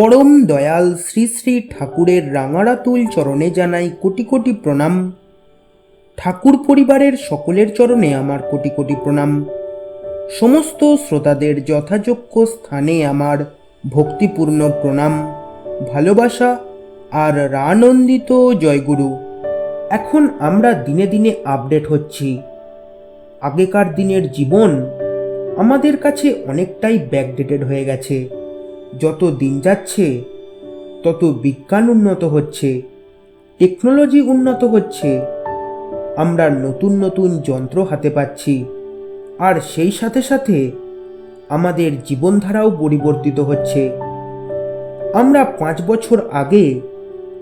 পরম দয়াল শ্রী শ্রী ঠাকুরের রাঙারাতুল চরণে জানাই কোটি কোটি প্রণাম। ঠাকুর পরিবারের সকলের চরণে আমার কোটি কোটি প্রণাম। সমস্ত শ্রোতাদের যথাযোগ্য স্থানে আমার ভক্তিপূর্ণ প্রণাম, ভালোবাসা আর রানন্দিত জয়গুরু। এখন আমরা দিনে দিনে আপডেট হচ্ছি। আগেকার দিনের জীবন আমাদের কাছে অনেকটাই ব্যাকডেটেড হয়ে গেছে। যত দিন যাচ্ছে, তত বিজ্ঞান উন্নত হচ্ছে, টেকনোলজি উন্নত হচ্ছে। আমরা নতুন নতুন যন্ত্র হাতে পাচ্ছি। আর সেই সাথে সাথে আমাদের জীবনধারাও পরিবর্তিত হচ্ছে। আমরা পাঁচ বছর আগে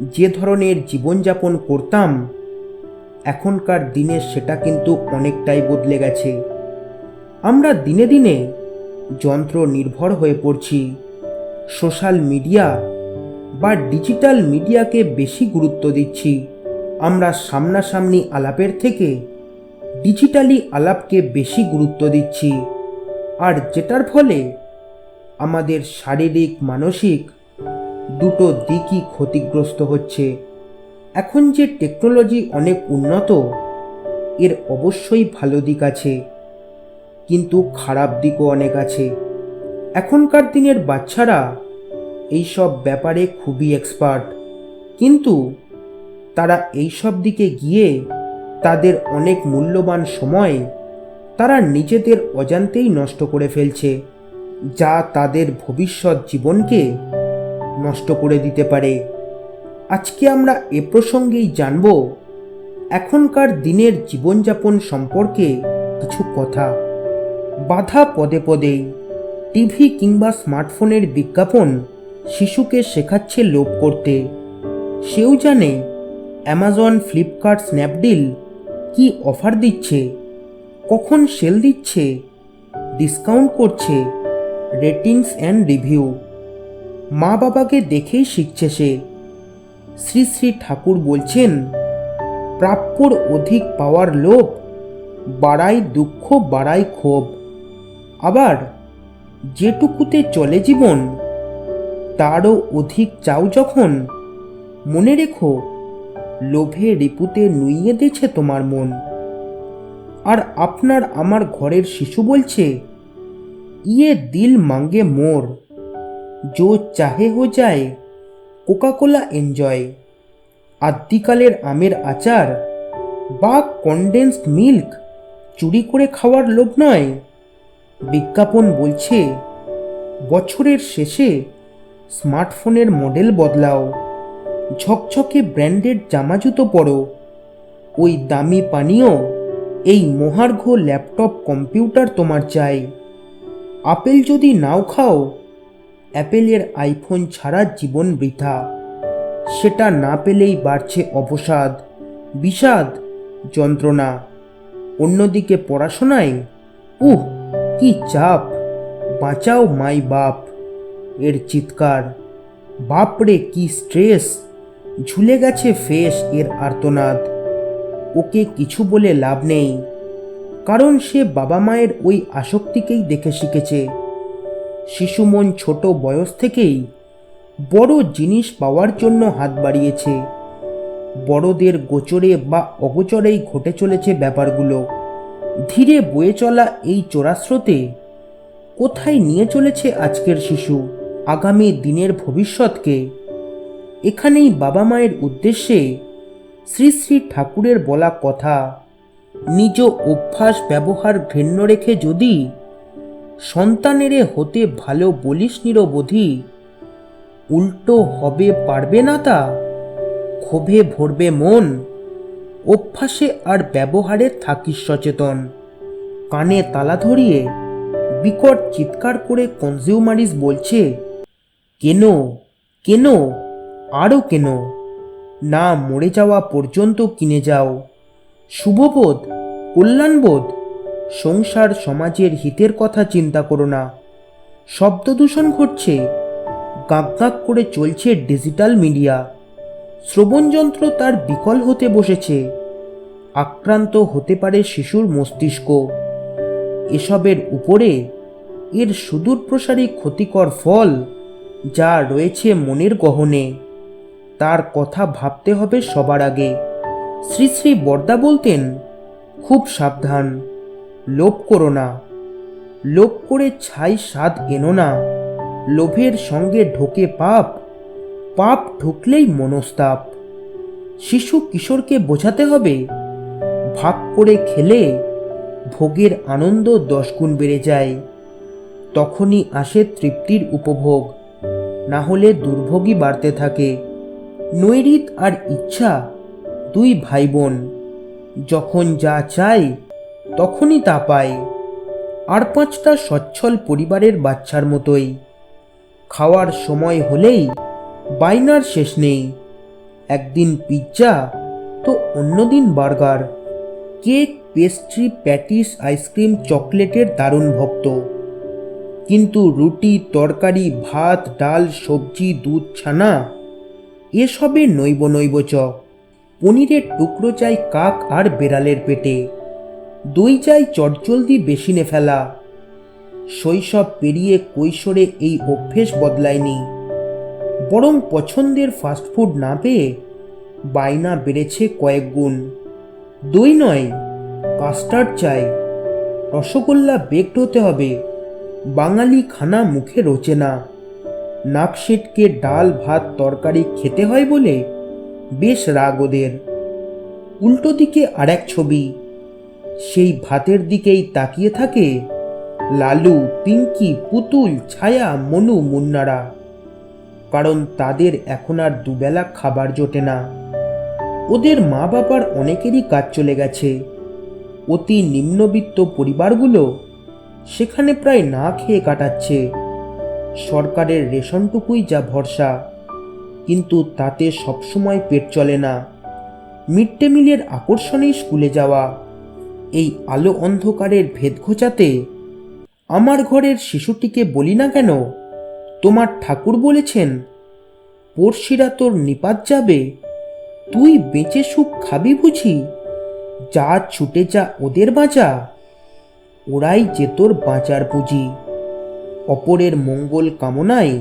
যে ধরনের জীবনযাপন করতাম, এখনকার দিনে সেটা কিন্তু অনেকটাই বদলে গেছে। আমরা দিনে দিনে যন্ত্র নির্ভর হয়ে পড়ছি। সোশ্যাল মিডিয়া বা ডিজিটাল মিডিয়াকে বেশি গুরুত্ব দিচ্ছি। আমরা সামনাসামনি আলাপের থেকে ডিজিটালি আলাপকে বেশি গুরুত্ব দিচ্ছি। আর যেটার ফলে আমাদের শারীরিক, মানসিক দুটো দিকই ক্ষতিগ্রস্ত হচ্ছে। এখন যে টেকনোলজি অনেক উন্নত, এর অবশ্যই ভালো দিক আছে। কিন্তু খারাপ দিকও অনেক আছে। এখনকার দিনের বাচ্চারা এইসব ব্যাপারে খুবই এক্সপার্ট কিন্তু তারা এইসব দিকে গিয়ে তাদের অনেক মূল্যবান সময় তারা নিজেদের অজান্তেই নষ্ট করে ফেলছে, যা তাদের ভবিষ্যৎ জীবনকে নষ্ট করে দিতে পারে। আজকে আমরা এ প্রসঙ্গেই জানব এখনকার দিনের জীবনযাপন সম্পর্কে কিছু কথা। বাধা পদে পদেই টিভি কিংবা স্মার্টফোনের বিজ্ঞাপন শিশুকে শেখাচ্ছে লোভ করতে। সেও জানে অ্যামাজন ফ্লিপকার্ট স্ন্যাপডিল কি অফার দিচ্ছে, কখন সেল দিচ্ছে ডিসকাউন্ট করছে রেটিংস অ্যান্ড রিভিউ মা বাবাকে দেখেই শিখছে সে। শ্রী শ্রী ঠাকুর বলছেন, প্রাপ্যর অধিক পাওয়ার লোভ বাড়াই দুঃখ বাড়াই ক্ষোভ। আবার যেটুকুতে চলে জীবন, তারও অধিক চাও যখন, মনে রেখো, লোভে রিপুতে নুইয়ে দিয়েছে তোমার মন। আর আপনার আমার ঘরের শিশু বলছে ইয়ে দিল মাঙ্গে মোর जो চাহে হো যায়, কোকাকোলা এনজয়। আদ্যিকালের আমের আচার বা কনডেন্সড মিল্ক চুরি করে খাওয়ার লোভ নয়। বিজ্ঞাপন বলছে, বছরের শেষে স্মার্টফোনের মডেল বদলাও। ঝকঝকে ব্র্যান্ডেড জামা জুতো পরো। ওই দামি পানীয়, এই মহার্ঘ ল্যাপটপ কম্পিউটার তোমার চাই। আপেল যদি নাও খাও, অ্যাপেলের আইফোন ছাড়া জীবন বৃথা। সেটা না পেলেই বাড়ছে অবসাদ, বিষাদ যন্ত্রণা। অন্যদিকে পড়াশোনায়, উহ কি চাপ? বাঁচাও মাই বাপ। এর চিৎকার। বাপরে, কি স্ট্রেস। ঝুলে গেছে ফেস এর আর্তনাদ। ওকে কিছু বলে লাভ নেই। কারণ সে বাবা মায়ের ওই আসক্তিকেই দেখে শিখেছে। শিশু মন ছোট বয়স থেকেই বড় জিনিস পাওয়ার জন্য হাত বাড়িয়েছে। বড়দের গোচরে বা অগোচরেই ঘটে চলেছে ব্যাপারগুলো। ধীরে বয়ে চলা এই চোরাস্রোতে কোথায় নিয়ে চলেছে আজকের শিশু? আগামী দিনের ভবিষ্যৎকে? এখানেই বাবা মায়ের উদ্দেশ্যে শ্রী শ্রী ঠাকুরের বলা কথা, নিজ অভ্যাস ব্যবহার ঘৃণ্য রেখে যদি সন্তানেরে হতে ভালো বলিস নিরবধি, উল্টো হবে পারবে না তা? ক্ষোভে ভরবে মন? অভ্যাসে আর ব্যবহারে থাকিস সচেতন। কানে তালা ধরিয়ে বিকট চিৎকার করে কনজিউমারিস বলছে, কেন? কেন? আরও কেন? না মরে যাওয়া পর্যন্ত কিনে যাও। শুভবোধ, কল্যাণবোধ, সংসার সমাজের হিতের কথা চিন্তা করো না। শব্দ দূষণ ঘটছে, গাক গাক করে চলছে ডিজিটাল মিডিয়া। শ্রবণযন্ত্র তার বিকল হতে বসেছে। আক্রান্ত হতে পারে শিশুর মস্তিষ্ক। এসবের উপরে এর সুদূর প্রসারী ক্ষতিকর ফল যা রয়েছে মনের গহনে, তার কথা ভাবতে হবে সবার আগে। শ্রী শ্রী বর্দা বলতেন, খুব সাবধান, লোভ করো না। লোভ করে ছাই স্বাদ এনো না। লোভের সঙ্গে ঢোকে পাপ পাপ ঢুকলেই মনস্তাপ। শিশু কিশোরকে বোঝাতে হবে, ভাগ করে খেলে ভোগের আনন্দ দশগুণ বেড়ে যায়। তখনই আসে তৃপ্তির উপভোগ, না হলে দুর্ভোগই বাড়তে থাকে। নৈরিত আর ইচ্ছা, দুই ভাই বোন যখন যা চায় তখনই তা পায়। আর পাঁচটা সচ্ছল পরিবারের বাচ্চার মতোই। খাওয়ার সময় হলেই বাইনার শেষ নেই। একদিন পিৎজা তো অন্যদিন burger. Cake, pastry, patties, ice cream, চকলেটের দারুণ ভক্ত। কিন্তু রুটি, তরকারি, ভাত, ডাল, সবজি, দুধ, ছানা, এসবে নৈব নৈব চ পনিরের টুকরো চাই কাক আর বেড়ালের পেটে। দই চাই চটজলদি বেসিনে ফেলা। শৈশব পেরিয়ে কৈশোরে এই অভ্যেস বদলায়নি। বরং পছন্দের ফাস্টফুড না পেয়ে বায়না বেড়েছে কয়েক গুণ। দই নয় কাস্টার্ড চাই। রসগোল্লা বেকড হতে হবে। বাঙালি খানা মুখে রোচে না। নাক সেটকে ডাল, ভাত, তরকারি খেতে হয় বলে বেশ রাগ ওদের। উল্টো দিকে আর এক ছবি। সেই ভাতের দিকেই তাকিয়ে থাকে লালু, পিঙ্কি, পুতুল, ছায়া, মনু, মুন্নারা। কারণ তাদের এখন আর দুবেলা খাবার জোটে না। ওদের মা বাবার অনেকেরই কাজ চলে গেছে। অতি নিম্নবিত্ত পরিবারগুলো সেখানে প্রায় না খেয়ে কাটাচ্ছে। সরকারের রেশনটুকুই যা ভরসা। কিন্তু তাতে সবসময় পেট চলে না। মিড ডে মিলের আকর্ষণেই স্কুলে যাওয়া। এই আলো অন্ধকারের ভেদ ঘোচাতে আমার ঘরের শিশুটিকে বলি না কেন তোমার ঠাকুর বলেছেন, পড়শিরা তোর নিপাত যাবে, তুই বেঁচে সুখ খাবি বুঝি, যা ছুটে যা ওদের বাঁচা ওরাই যে তোর বাঁচার পুঁজি। অপরের মঙ্গল কামনায়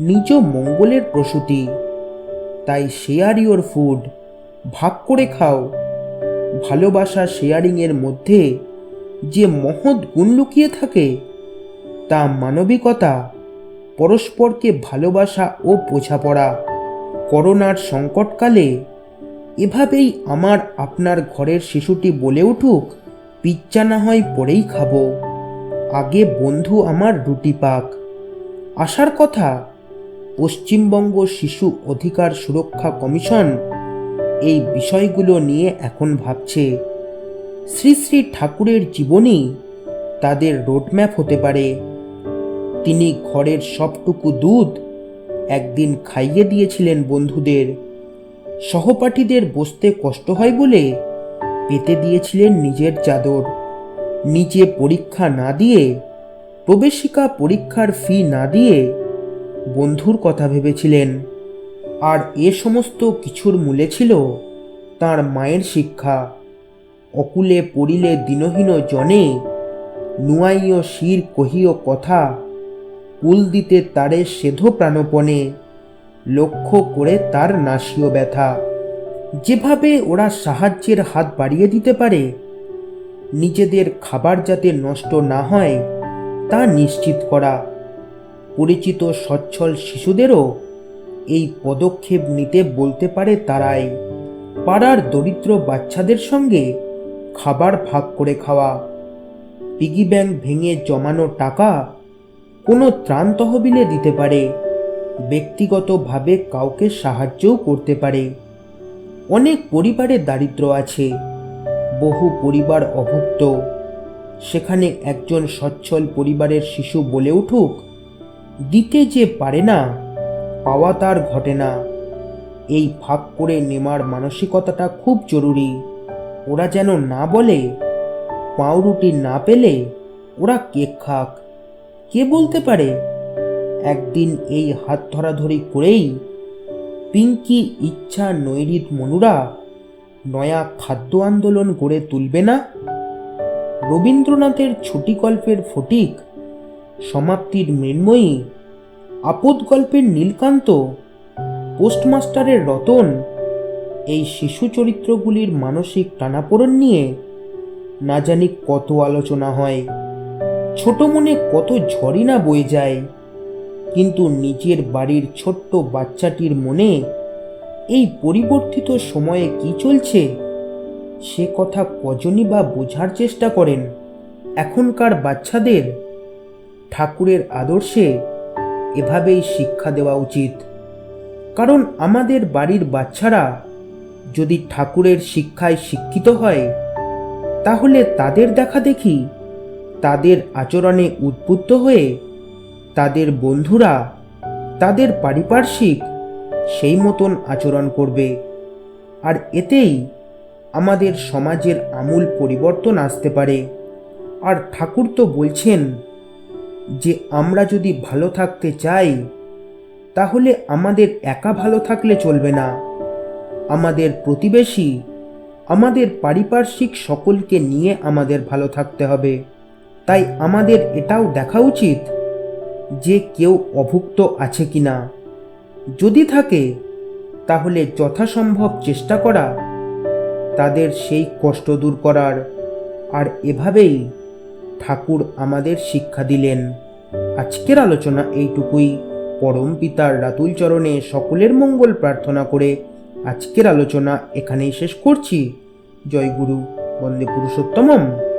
নিজ মঙ্গলের প্রসূতি, তাই শেয়ার ইওর ফুড ভাগ করে খাও। ভালোবাসা শেয়ারিংয়ের মধ্যে যে মহৎ গুণ লুকিয়ে থাকে, তা মানবিকতা পরস্পরকে ভালোবাসা ও বোঝাপড়া। করোনার সংকটকালে এভাবেই আমার আপনার ঘরের শিশুটি বলে উঠুক পিজ্জা না হয় পরেই খাব। আগে বন্ধু আমার রুটি পাক। আসার কথা, পশ্চিমবঙ্গ শিশু অধিকার সুরক্ষা কমিশন এই বিষয়গুলো নিয়ে এখন ভাবছে। শ্রী শ্রী ঠাকুরের জীবনী তাদের রোডম্যাপ হতে পারে। তিনি ঘরের সবটুকু দুধ একদিন খাইয়ে দিয়েছিলেন বন্ধুদের। সহপাঠীদের বসতে কষ্ট হয় বলে পেতে দিয়েছিলেন নিজের চাদর। নিজে পরীক্ষা না দিয়ে, প্রবেশিকা পরীক্ষার ফি না দিয়ে বন্ধুর কথা ভেবেছিলেন। আর এ সমস্ত কিছুর মূলে ছিল তার মায়ের শিক্ষা। অকুলে পড়িলে দিনহীন জনে নুয়াইয় শির কহিও কথা কুল দিতে তারে সেধ প্রাণপণে, লক্ষ্য করে তার নাসীয় ব্যথা। যেভাবে ওরা সাহায্যের হাত বাড়িয়ে দিতে পারে, নিজেদের খাবার যাতে নষ্ট না হয়, তা নিশ্চিত করা। পরিচিত সচ্ছল শিশুদেরও এই পদক্ষেপ নিতে বলতে পারে তারাই। পাড়ার দরিদ্র বাচ্চাদের সঙ্গে খাবার ভাগ করে খাওয়া। পিগি ব্যাংক ভেঙে জমানো টাকা কোনো ত্রাণ তহবিলে দিতে পারে। ব্যক্তিগতভাবে কাউকে সাহায্যও করতে পারে। অনেক পরিবারে দারিদ্র আছে। বহু পরিবার অভুক্ত। সেখানে একজন সচ্ছল পরিবারের শিশু বলে উঠুক, দিতে যে পারে না, পাওয়া তার ঘটে না। এই ভাগ করে নেমার মানসিকতাটা খুব জরুরি। ওরা যেন না বলে, পাউরুটি না পেলে ওরা কেক খাক। কে বলতে পারে? একদিন এই হাত ধরাধরি করেই পিঙ্কি, ইচ্ছা, নৈরিত মনুরা নয়া খাদ্য আন্দোলন গড়ে তুলবে না? রবীন্দ্রনাথের ছুটি গল্পের ফটিক, সমাপ্তির মৃন্ময়ী আপদ গল্পের নীলকান্ত, পোস্টমাস্টারের রতন, এই শিশু চরিত্রগুলির মানসিক টানাপোড়েন নিয়ে না জানি কত আলোচনা হয়। ছোট মনে কত ঝড়ই না বয়ে যায়। কিন্তু নিজের বাড়ির ছোট্ট বাচ্চাটির মনে এই পরিবর্তিত সময়ে কি চলছে? সে কথা কজনই বা বোঝার চেষ্টা করেন। এখনকার বাচ্চাদের ঠাকুরের আদর্শে এভাবেই শিক্ষা দেওয়া উচিত। কারণ আমাদের বাড়ির বাচ্চারা যদি ঠাকুরের শিক্ষায় শিক্ষিত হয়, তাহলে তাদের দেখা দেখি তাদের আচরণে উদ্বুদ্ধ হয়ে তাদের বন্ধুরা, তাদের পারিপার্শ্বিক সেই মতন আচরণ করবে। আর এতেই আমাদের সমাজের আমূল পরিবর্তন আসতে পারে। আর ঠাকুর তো বলছেন যে, আমরা যদি ভালো থাকতে চাই, তাহলে আমাদের একা ভালো থাকলে চলবে না। আমাদের প্রতিবেশী, আমাদের পারিপার্শ্বিক সকলকে নিয়ে আমাদের ভালো থাকতে হবে। তাই আমাদের এটাও দেখা উচিত যে কেউ অভুক্ত আছে কি না যদি থাকে, তাহলে যথাসম্ভব চেষ্টা করা, তাদের সেই কষ্ট দূর করার। আর এভাবেই ঠাকুর আমাদের শিক্ষা দিলেন। আজকের আলোচনা এইটুকুই। পরম পিতার রাতুল চরণে সকলের মঙ্গল প্রার্থনা করে আজকের আলোচনা এখানেই শেষ করছি। জয় গুরু, বন্দে পুরুষোত্তমম।